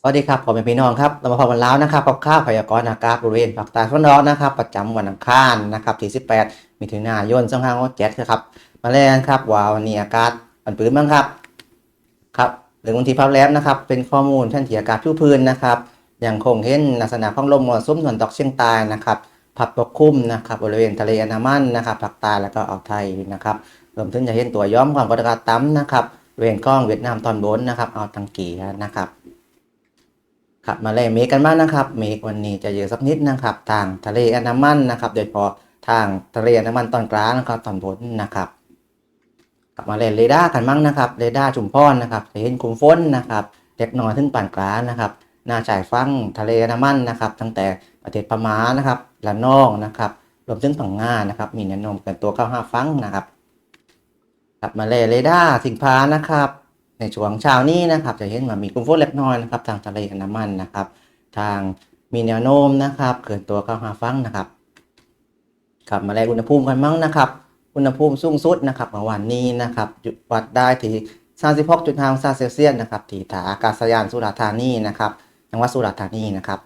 สวัสดีครับผมเป็นพี่น้องครับเรามาพบกันแล้วนะครับกับข้าวพยากรณ์อากาศบริเวณภาคใต้ฝั่งนอกนะครับ ประจำวันอังคารนะครับที่ 18มิถุนายน2567ครับ มาแล้วครับว่าวันนี้อากาศมันปืนบ้างครับครับหรือวันที่ภาพแลบนะครับ เป็นข้อมูลแผนที่อากาศผิวพื้นนะครับยังคงเห็นลักษณะของลมมรสุมตะวันตกเฉียงใต้นะครับพัดปกคลุมนะครับบริเวณทะเลอันดามันนะครับภาคใต้แล้วก็อ่าวไทยนะครับรวมถึงจะเห็นตัวย้อมความกดอากาศต่ำนะครับบริเวณกล้องเวียดนามตอนบนนะครับอ่าวตังกีนะครับ ครับมาเลยเมฆกันบ้างนะครับ เมฆวันนี้จะเยอะสักนิดนะครับ ทางทะเลอันดามันนะครับ โดยเฉพาะทางทะเลอันดามันตอนกลางนะครับตอนบนนะครับกลับมาเลยเรดาร์กันบ้างนะครับเรดาร์ชุมพรนะครับจะเห็นกลุ่มฝนนะครับเล็กน้อยถึงปานกลางนะครับหน้าชายฝั่งทะเลอันดามันนะครับ ตั้งแต่ประเทศพม่านะครับละนองนะครับรวมถึงฝั่งงานะครับ มีแนวโน้มเกินตัว 95 ฟังนะครับกลับมาเลยเรดาร์สิงพานะครับ ในช่วงเช้านี้นะครับจะเห็นว่ามีกลุ่มฝนเล็กน้อยนะครับทางทะเลอันดามันนะครับ ทางมีแนวโน้มนะครับเกินตัวเข้าหาฟังนะครับกลับมาแลอุณหภูมิกันมั้งนะครับ อุณหภูมิสูงสุดนะครับเมื่อวานนี้นะครับวัดได้ที่36.5องศาเซลเซียสนะครับที่ท่าอากาศยานสุราษฎร์ธานีนะครับจังหวัดสุราษฎร์ธานีนะครับ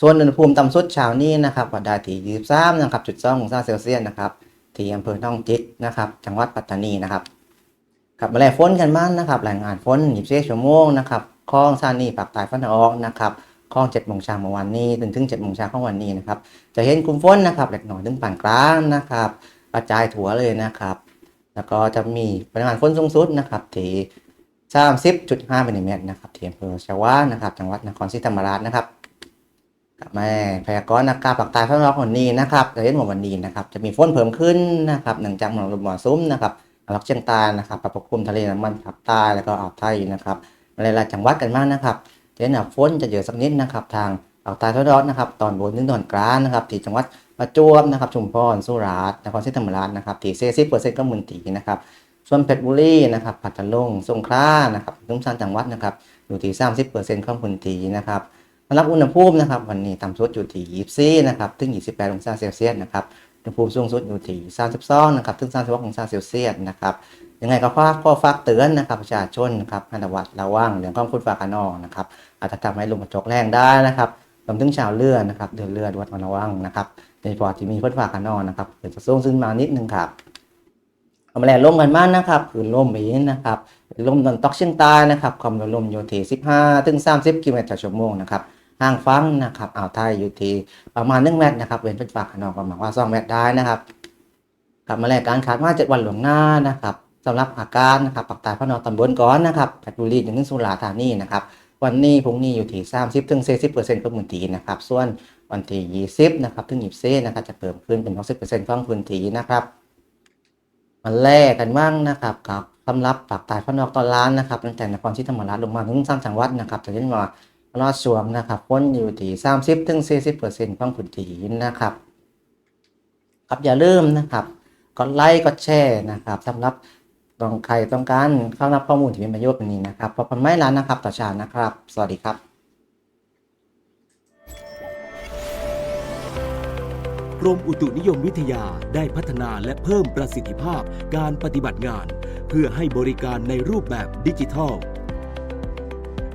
ส่วนอุณหภูมิต่ำสุดเช้านี้นะครับวัดได้ที่23นะครับจุด2องศาเซลเซียสนะครับที่อำเภอท่องจิตนะครับ จังหวัดปัตตานีนะครับ ครับมาแลฝนกันบ้างนะครับรายงานฝน24ชั่วโมงนะครับคลองซานีปากต้ฝั่งตะวันออกนะครับคลอง7โมงเช้าเมื่อวานนี้ถึงถึง7โมงเช้าของวันนี้นะครับจะเห็นกลุ่มฝนนะครับเล็กน้อยถึงปานกลางนะครับกระจายถั่วเลยนะครับ แล้วก็จะมีปริมาณฝนสูงสุดนะครับที่30.5มิลลิเมตรนะครับที่อำเภอชวานะครับจังหวัดนครศรีธรรมราชนะครับกับแม่พยากรณ์อากาศปากใต้ฝั่งตะวันออกวันนี้นะครับจะเห็นว่าวันนี้นะครับจะมีฝนเพิ่มขึ้นนะครับเนื่องจากมรสุมมรสุมนะครับ ลักเชียงใต้นะครับปกคลุมทะเลน้ำมันภาคใต้แล้วก็อ่าวไทยนะครับหลายๆจังหวัดกันมากนะครับเดี๋ยวนฝนจะเยอะสักนิดนะครับ ทางอ่าวไทยทอดอดนะครับ ตอนบนถึงตอนกลางนะครับ ที่จังหวัดประจวบนะครับ ชุมพรสุราษฎร์นครศรีธรรมราชนะครับที่เซซิเปอร์เซ็นต์ก็หมื่นตีนะครับส่วนเพชรบุรีนะครับปัตตานีสงขลานะครับทุกสานจังหวัดนะครับ อยู่ที่30เปอร์เซ็นต์ของพื้นที่นะครับ สำหรับอุณหภูมินะครับวันนี้ต่ำสุดอยู่ที่24นะครับถึง 28 องศาเซลเซียสนะครับอุณหภูมิสูงสุดอยู่ที่32นะครับถึง36องศาเซลเซียสนะครับยังไงก็ฝากข้อฝากเตือนนะครับประชาชนนะครับให้ระวัดระวังเรื่องของคุณฝากกันออกนะครับอาจจะทำให้ลมกระจกแรงได้นะครับรวมถึงชาวเรือนะครับเดินเรือด้วยระวังนะครับในปอดที่มีคุณฝากกันออกนะครับเดี๋ยวจะสูงขึ้นมานิดนึงครับเอามาแรงลมกันมากนะครับคือลมนี้นะครับลมตอนตกเชียงใต้นะครับความเร็วลมอยู่ที่15ถึง30กิโลเมตรต่อชั่วโมงนะครับ ห่างฟังนะครับอ่าวไทยอยู่ที่ประมาณ1เมตรนะครับเว้นเป็นฝากนออกประมาณว่า2เมตรได้นะครับกลับมาแลกการคาดว่า7วันหลวงหน้านะครับสำหรับอาการนะครับปากใต้พระนองตำบลก้อนนะครับเพชรบุรีถึงสุราธานีนะครับวันนี้พรุ่งนี้อยู่ที่ 30ถึง40เปอร์เซ็นต์ของพื้นที่นะครับส่วนวันที่20นะครับถึง24นะครับจะเพิ่มขึ้นเป็น 60เปอร์เซ็นต์ของพื้นที่นะครับมาแลกกันบ้างนะครับกับสำหรับปากใต้พระนองตอนล่างนะครับตั้งแต่นครศรีธรรมราชลงมาถึงสร้ามจังหวัดนะครับจะเห็นว่า รองสวงนะครับฝนอยู่ที่30ถึง40เปอร์เซ็นต์ของพื้นที่นะครับครับอย่าลืมนะครับกดไลค์กดแชร์นะครับสำหรับต้องใครต้องการเข้ารับข้อมูลที่เป็นประโยชน์แบบนี้นะครับพบกันไม่ร้านนะครับต่อชานะครับ สวัสดีครับกรมอุตุนิยมวิทยาได้พัฒนาและเพิ่มประสิทธิภาพการปฏิบัติงาน เพื่อให้บริการในรูปแบบดิจิทัล